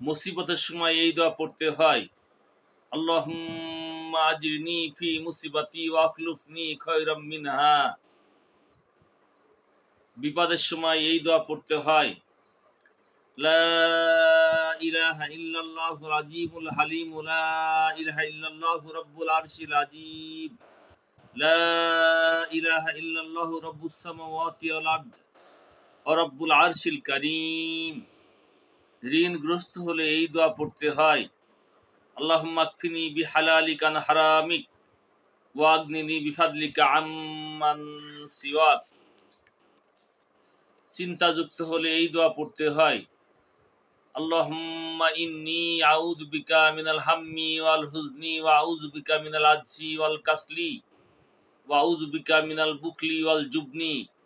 মুসিবতের সময় এই দোয়া পড়তে হয়। আল্লাহুম্মা আজিরনি ফি মুসিবাতি ওয়া আখলুফনি খায়রাম মিনহা। বিপদের সময় এই দোয়া পড়তে হয়। লা ইলাহা ইল্লাল্লাহুল আজিমুল হালিম, লা ইলাহা ইল্লাল্লাহু রাব্বুল আরশিল আজিম লা ইলাহা ইল্লাল্লাহু রাব্বুস সামাওয়াতি ওয়াল আরদ। ওয়া রাব্বুল আরশিল কারীম। ঋণগ্রস্ত হলে এই দোয়া পড়তে হয়। আল্লাহুম্মা কফিনি বিহালালিকা আন হারামিক, ওয়া আগনিনি বিফাদলিকা আম্মান সিওয়াক। চিন্তাযুক্ত হলে এই দোয়া পড়তে হয়। আল্লাহুম্মা ইন্নী আউযু বিকা মিনাল হাম্মি ওয়াল হুজনি ওয়া আউযু বিকা মিনাল আজজি ওয়াল কাসলি, ওয়া আউযু বিকা মিনাল বুকলি ওয়াল জুবনি।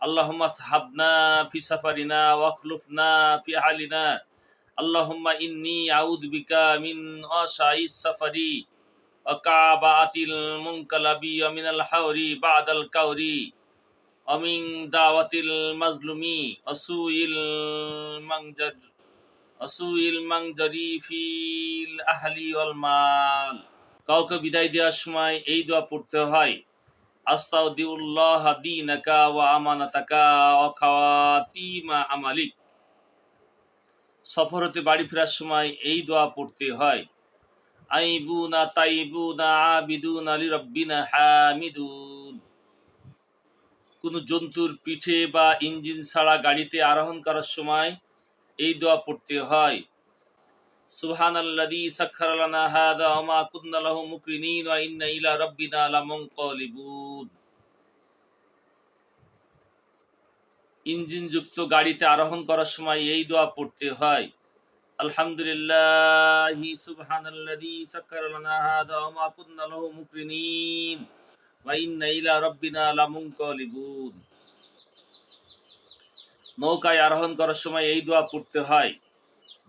আল্লাহুম্মা সাহাবনা ফি সাফারিনা ওয়াখলুফনা ফি হালিনা আল্লাহুম্মা ইন্নি আউযু বিকা মিন আশাইস সাফারি ওয়া কাবাতিল মুনকালাবি ওয়া মিনাল হাওরি বাদাল কাউরি ওয়া মিন দাওয়াতিল মাজলুমি অসুইল মানজার অসুইল মানজারি ফিল আহলি ওয়াল মাল। কাউকে বিদায় দেওয়ার সময় এই দোয়া পড়তে হয়। আস্তাউদ্দিউল্লাহ দীনাকা ওয়া আমানাতাকা ওয়া খাওয়াতিমা আমালিক। সফর হতে বাড়ি ফেরার সময় এই দোয়া পড়তে হয়। আইবুনা তাইবুনা আবিদুনা লিরাব্বিনা হামিদুন। কোন জন্তুর পিঠে বা ইঞ্জিন ছাড়া গাড়িতে আরোহণ করার সময় এই দোয়া পড়তে হয়। ইঞ্জিন যুক্ত গাড়িতে আরোহণ করার সময় এই দোয়া পড়তে হয়। আলহামদুলিল্লাহ মা নৌকায় আরোহণ করার সময় এই দোয়া পড়তে হয়।